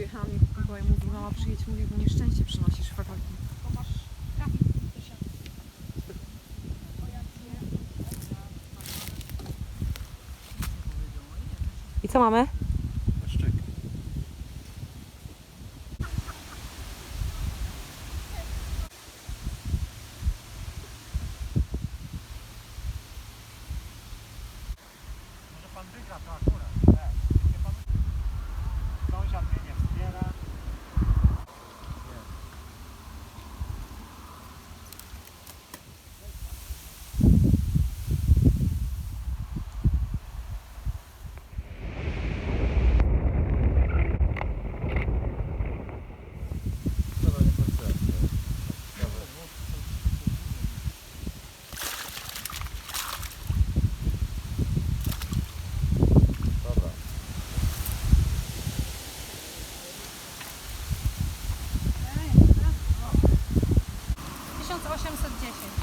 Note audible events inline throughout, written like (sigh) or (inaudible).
przyjechałam i Mikołaj mówi, mama przyjedź, mówi, bo nieszczęście przynosisz fakami. I co mamy? Może pan wygra to akurat. Tak. Nie pan... Sąsiad mnie nie wspiera. Tysiąc osiemset dziesięć.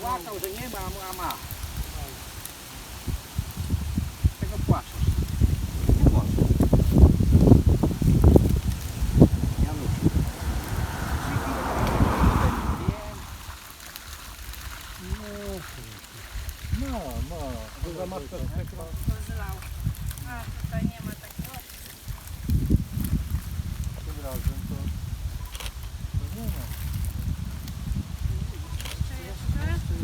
Płakał, że nie ma, a ma. Czego płaczesz? Nie płacz. Janusz. No, no, to za matkę wstekła. Zlał. A tutaj nie ma takiego. Tym razem to, to nie ma. Jeszcze, jeszcze.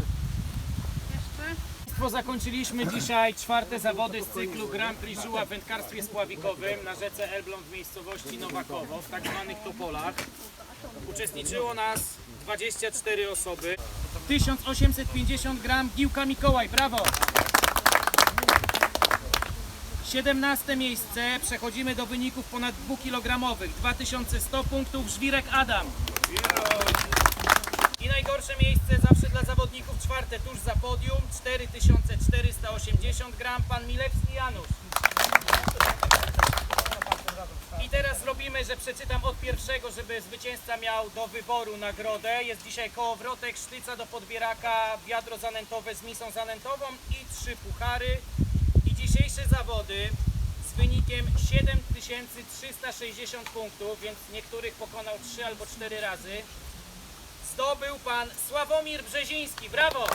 Jeszcze. Państwo zakończyliśmy dzisiaj czwarte zawody z cyklu Grand Prix Żuła w wędkarstwie spławikowym na rzece Elbląg w miejscowości Nowakowo w tak zwanych Topolach. Uczestniczyło nas 24 osoby. 1850 gram Giłka Mikołaj, brawo! 17 miejsce, przechodzimy do wyników ponad 2-kilogramowych. 2100 punktów Żwirek Adam. I najgorsze miejsce zawsze dla zawodników, czwarte tuż za podium, 4480 gram, pan Milewski Janusz. I teraz zrobimy, że przeczytam od pierwszego, żeby zwycięzca miał do wyboru nagrodę. Jest dzisiaj kołowrotek, sztyca do podbieraka, wiadro zanętowe z misą zanętową i trzy puchary. I dzisiejsze zawody z wynikiem 7360 punktów, więc niektórych pokonał 3 albo 4 razy zdobył pan Sławomir Brzeziński. Brawo!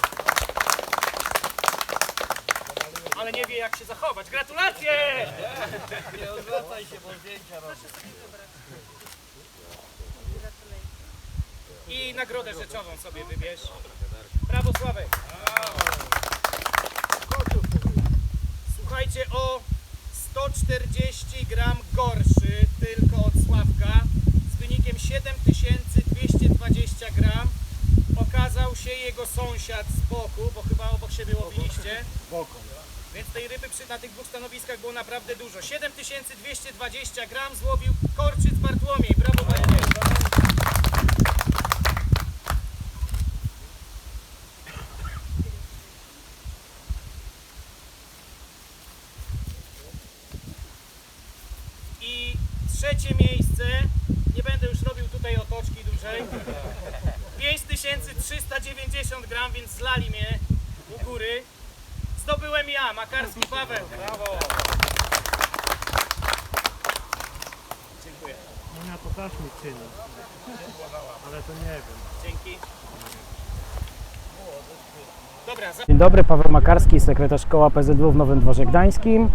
Ale nie wie jak się zachować. Gratulacje! Nie odwracaj się, bo zdjęcia robię. I nagrodę rzeczową sobie wybierz. Brawo Sławek! Słuchajcie, o 140 gram gorszy tylko od Sławka z wynikiem 7220 gram okazał się jego sąsiad z boku, bo chyba obok siebie łowiliście. (laughs) Boką. Więc tej ryby przy, na tych dwóch stanowiskach było naprawdę dużo. 7220 gram złowił Korczyc Bartłomiej. Brawo Bartłomiej. I trzecie miejsce, nie będę już robił tutaj otoczki dłużej, (laughs) 5390 gram, więc zlali mnie u góry. Zdobyłem ja, Makarski Paweł. Brawo. Dziękuję. No ja to też mi czyni. Ale to nie wiem. Dzięki. Dzień dobry, Paweł Makarski, sekretarz koła PZW w Nowym Dworze Gdańskim.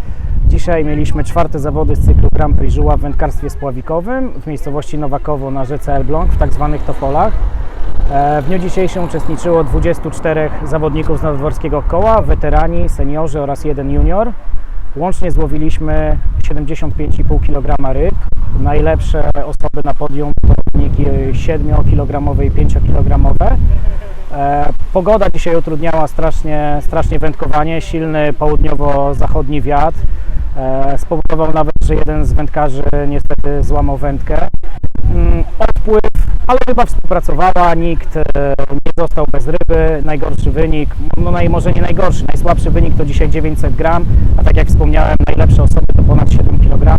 Dzisiaj mieliśmy czwarte zawody z cyklu Grand Prix Żuła w wędkarstwie spławikowym w miejscowości Nowakowo na rzece Elbląg w tak zwanych Topolach. E, W dniu dzisiejszym uczestniczyło 24 zawodników z Nowodworskiego Koła, weterani, seniorzy oraz jeden junior. Łącznie złowiliśmy 75,5 kg ryb. Najlepsze osoby na podium to wyniki 7-kilogramowe i 5-kilogramowe. E, Pogoda dzisiaj utrudniała strasznie, strasznie wędkowanie. Silny południowo-zachodni wiatr e, spowodował nawet, że jeden z wędkarzy niestety złamał wędkę. Mm, Odpływ ale ryba współpracowała, nikt e, nie został bez ryby. Najgorszy wynik, no naj, może nie najgorszy, najsłabszy wynik to dzisiaj 900 gram, a tak jak wspomniałem, najlepsze osoby to ponad 7 kg.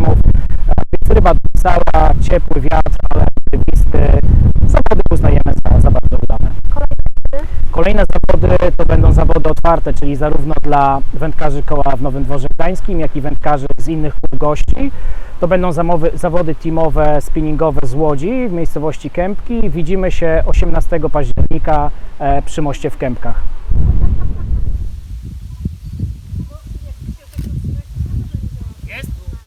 Więc ryba cała, ciepły wiatr, ale rybisty. Kolejne zawody to będą zawody otwarte, czyli zarówno dla wędkarzy koła w Nowym Dworze Gdańskim, jak i wędkarzy z innych gości. To będą zamowy, zawody teamowe, spinningowe z Łodzi w miejscowości Kępki. Widzimy się 18 października e, przy moście w Kępkach.